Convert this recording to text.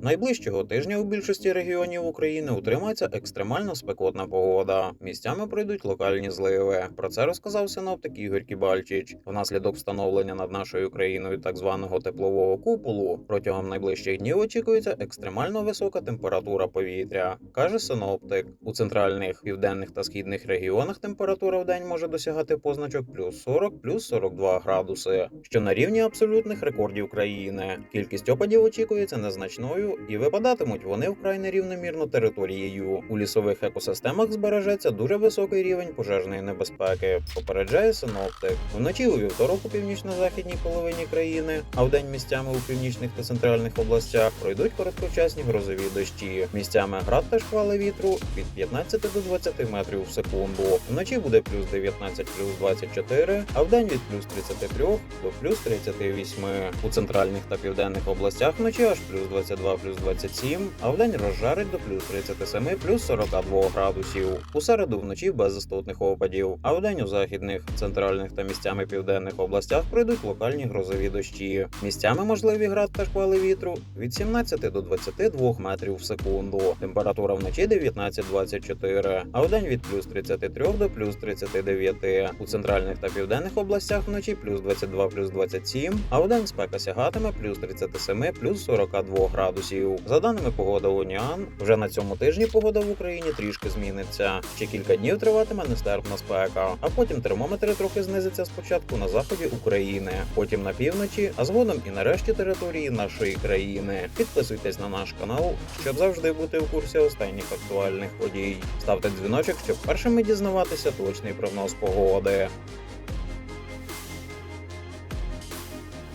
Найближчого тижня у більшості регіонів України утримається екстремально спекотна погода. Місцями пройдуть локальні зливи. Про це розказав синоптик Ігор Кібальчич. Внаслідок встановлення над нашою країною так званого теплового куполу протягом найближчих днів очікується екстремально висока температура повітря, каже синоптик. У центральних, південних та східних регіонах температура в день може досягати позначок плюс 40, плюс 42 градуси, що на рівні абсолютних рекордів країни. Кількість опадів очікується незначною, і випадатимуть вони вкрай нерівномірно територією. У лісових екосистемах збережеться дуже високий рівень пожежної небезпеки. Попереджає синоптик. Вночі у вівторок у північно-західній половині країни, а вдень місцями у північних та центральних областях пройдуть короткочасні грозові дощі. Місцями град та шквали вітру від 15 до 20 метрів в секунду. Вночі буде плюс 19, плюс 24, а вдень від плюс 33 до плюс 38. У центральних та південних областях вночі аж плюс 22, плюс 27, а вдень розжарить до плюс 37, плюс 42 градусів. У середу вночі без істотних опадів, а вдень у західних, центральних та місцями південних областях пройдуть локальні грозові дощі. Місцями можливі град та шквали вітру від 17 до 22 метрів в секунду. Температура вночі 19-24, а вдень від плюс 33 до плюс 39. У центральних та південних областях вночі плюс 22, плюс 27, а вдень спека сягатиме плюс 37, плюс 42 градусів. За даними погода вже на цьому тижні погода в Україні трішки зміниться. Ще кілька днів триватиме нестерпна спека, а потім термометри трохи знизяться спочатку на заході України, потім на півночі, а згодом і на решті території нашої країни. Підписуйтесь на наш канал, щоб завжди бути в курсі останніх актуальних подій. Ставте дзвіночок, щоб першими дізнаватися точний прогноз погоди.